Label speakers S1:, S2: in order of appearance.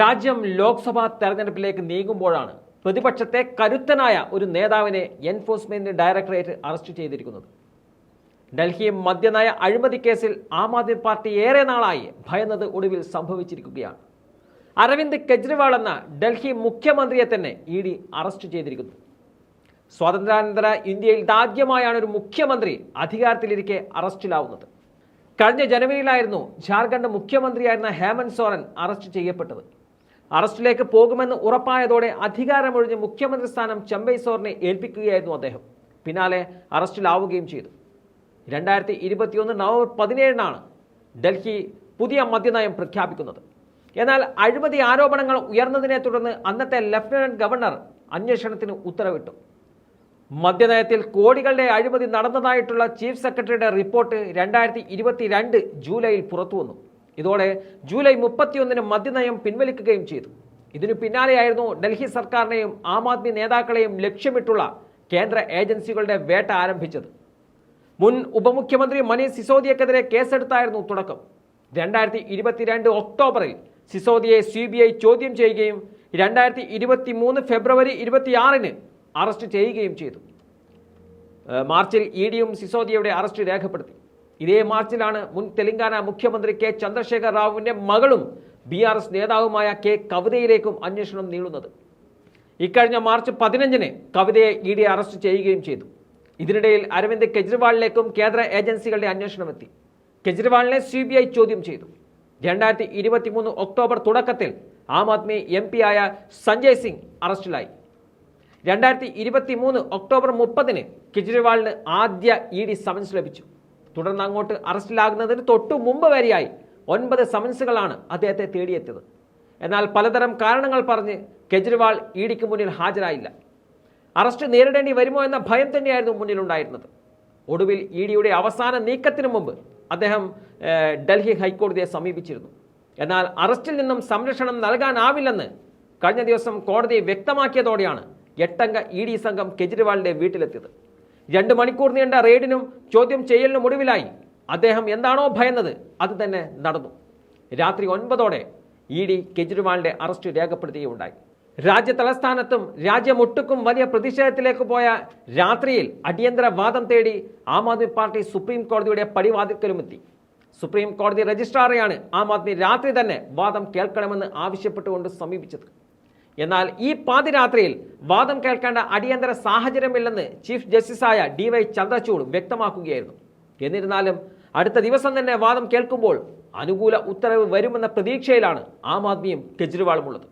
S1: രാജ്യം ലോക്സഭാ തെരഞ്ഞെടുപ്പിലേക്ക് നീങ്ങുമ്പോഴാണ് പ്രതിപക്ഷത്തെ കരുത്തനായ ഒരു നേതാവിനെ എൻഫോഴ്സ്മെന്റ് ഡയറക്ടറേറ്റ് അറസ്റ്റ് ചെയ്തിരിക്കുന്നത്. ഡൽഹി മദ്യനയ അഴിമതി കേസിൽ ആം ആദ്മി പാർട്ടി ഏറെ നാളായി ഭയന്നത് ഒടുവിൽ സംഭവിച്ചിരിക്കുകയാണ്. അരവിന്ദ് കെജ്രിവാൾ എന്ന ഡൽഹി മുഖ്യമന്ത്രിയെ തന്നെ ഇ ഡി അറസ്റ്റ് ചെയ്തിരിക്കുന്നു. സ്വാതന്ത്ര്യാനന്തര ഇന്ത്യയിൽ ഇതാദ്യമായാണ് ഒരു മുഖ്യമന്ത്രി അധികാരത്തിലിരിക്കെ അറസ്റ്റിലാവുന്നത്. കഴിഞ്ഞ ജനുവരിയിലായിരുന്നു ജാർഖണ്ഡ് മുഖ്യമന്ത്രിയായിരുന്ന ഹേമന്ത് സോറൻ അറസ്റ്റ് ചെയ്യപ്പെട്ടത്. അറസ്റ്റിലേക്ക് പോകുമെന്ന് ഉറപ്പായതോടെ അധികാരമൊഴിഞ്ഞ് മുഖ്യമന്ത്രി സ്ഥാനം ചെമ്പൈ സോറിനെ ഏൽപ്പിക്കുകയായിരുന്നു അദ്ദേഹം. പിന്നാലെ അറസ്റ്റിലാവുകയും ചെയ്തു. രണ്ടായിരത്തി ഇരുപത്തിയൊന്ന് നവംബർ പതിനേഴിനാണ് ഡൽഹി പുതിയ മദ്യനയം പ്രഖ്യാപിക്കുന്നത്. എന്നാൽ അഴിമതി ആരോപണങ്ങൾ ഉയർന്നതിനെ തുടർന്ന് അന്നത്തെ ലഫ്റ്റനന്റ് ഗവർണർ അന്വേഷണത്തിന് ഉത്തരവിട്ടു. മദ്യനയത്തിൽ കോടികളുടെ അഴിമതി നടന്നതായിട്ടുള്ള ചീഫ് സെക്രട്ടറിയുടെ റിപ്പോർട്ട് രണ്ടായിരത്തി ജൂലൈയിൽ പുറത്തുവന്നു. ഇതോടെ ജൂലൈ മുപ്പത്തിയൊന്നിന് മദ്യനയം പിൻവലിക്കുകയും ചെയ്തു. ഇതിനു പിന്നാലെയായിരുന്നു ഡൽഹി സർക്കാരിനെയും ആം ആദ്മി നേതാക്കളെയും ലക്ഷ്യമിട്ടുള്ള കേന്ദ്ര ഏജൻസികളുടെ വേട്ട ആരംഭിച്ചത്. മുൻ ഉപമുഖ്യമന്ത്രി മനീഷ് സിസോദിയക്കെതിരെ കേസെടുത്തായിരുന്നു തുടക്കം. രണ്ടായിരത്തി ഇരുപത്തിരണ്ട് ഒക്ടോബറിൽ സിസോദിയെ സി ബി ഐ ചോദ്യം ചെയ്യുകയും രണ്ടായിരത്തി ഇരുപത്തി മൂന്ന് ഫെബ്രുവരി ഇരുപത്തിയാറിന് അറസ്റ്റ് ചെയ്യുകയും ചെയ്തു. മാർച്ചിൽ ഇ ഡിയും സിസോദിയയുടെ അറസ്റ്റ് രേഖപ്പെടുത്തി. ഇതേ മാർച്ചിലാണ് മുൻ തെലങ്കാന മുഖ്യമന്ത്രി കെ ചന്ദ്രശേഖർ റാവുവിന്റെ മകളും ബി ആർ എസ് നേതാവുമായ കെ കവിതയിലേക്കും അന്വേഷണം നീളുന്നത്. ഇക്കഴിഞ്ഞ മാർച്ച് പതിനഞ്ചിന് കവിതയെ ഇ ഡി അറസ്റ്റ് ചെയ്യുകയും ചെയ്തു. ഇതിനിടയിൽ അരവിന്ദ് കെജ്രിവാളിലേക്കും കേന്ദ്ര ഏജൻസികളുടെ അന്വേഷണം എത്തി. കെജ്രിവാളിനെ സി ബി ഐ ചോദ്യം ചെയ്തു. രണ്ടായിരത്തി ഇരുപത്തി മൂന്ന് ഒക്ടോബർ തുടക്കത്തിൽ ആം ആദ്മി എം പി ആയ സഞ്ജയ് സിംഗ് അറസ്റ്റിലായി. രണ്ടായിരത്തി ഇരുപത്തി മൂന്ന് ഒക്ടോബർ മുപ്പതിന് കെജ്രിവാളിന് ആദ്യ ഇ ഡി സമൻസ് ലഭിച്ചു. തുടർന്ന് അങ്ങോട്ട് അറസ്റ്റിലാകുന്നതിന് തൊട്ടു മുമ്പ് വരെയായി ഒൻപത് സമൻസുകളാണ് അദ്ദേഹത്തെ തേടിയെത്തിയത്. എന്നാൽ പലതരം കാരണങ്ങൾ പറഞ്ഞ് കെജ്രിവാൾ ഇ ഡിക്ക് മുന്നിൽ ഹാജരായില്ല. അറസ്റ്റ് നേരിടേണ്ടി വരുമോ എന്ന ഭയം തന്നെയായിരുന്നു മുന്നിലുണ്ടായിരുന്നത്. ഒടുവിൽ ഇ ഡിയുടെ അവസാന നീക്കത്തിന് മുമ്പ് അദ്ദേഹം ഡൽഹി ഹൈക്കോടതിയെ സമീപിച്ചിരുന്നു. എന്നാൽ അറസ്റ്റിൽ നിന്നും സംരക്ഷണം നൽകാനാവില്ലെന്ന് കഴിഞ്ഞ ദിവസം കോടതി വ്യക്തമാക്കിയതോടെയാണ് എട്ടംഗ ഇ ഡി സംഘം കെജ്രിവാളിന്റെ വീട്ടിലെത്തിയത്. രണ്ട് മണിക്കൂർ നീണ്ട റെയ്ഡിനും ചോദ്യം ചെയ്യലിനും ഒടുവിലായി അദ്ദേഹം എന്താണോ ഭയന്നത് അത് തന്നെ നടന്നു. രാത്രി ഒൻപതോടെ ഇ ഡി കെജ്രിവാളിന്റെ അറസ്റ്റ് രേഖപ്പെടുത്തുകയുണ്ടായി. രാജ്യ തലസ്ഥാനത്തും രാജ്യമൊട്ടുക്കും വലിയ പ്രതിഷേധത്തിലേക്ക് പോയ രാത്രിയിൽ അടിയന്തര വാദം തേടി ആം ആദ്മി പാർട്ടി സുപ്രീം കോടതിയുടെ പടിവാതിൽക്കലുമെത്തി. സുപ്രീം കോടതി രജിസ്ട്രാറെയാണ് ആം ആദ്മി രാത്രി തന്നെ വാദം കേൾക്കണമെന്ന് ആവശ്യപ്പെട്ടുകൊണ്ട് സമീപിച്ചത്. എന്നാൽ ഈ പാതിരാത്രിയിൽ വാദം കേൾക്കേണ്ട അടിയന്തര സാഹചര്യമില്ലെന്ന് ചീഫ് ജസ്റ്റിസായ ഡി വൈ ചന്ദ്രചൂഡ് വ്യക്തമാക്കുകയായിരുന്നു. എന്നിരുന്നാലും അടുത്ത ദിവസം തന്നെ വാദം കേൾക്കുമ്പോൾ അനുകൂല ഉത്തരവ് വരുമെന്ന പ്രതീക്ഷയിലാണ് ആം ആദ്മിയും കെജ്രിവാളും ഉള്ളത്.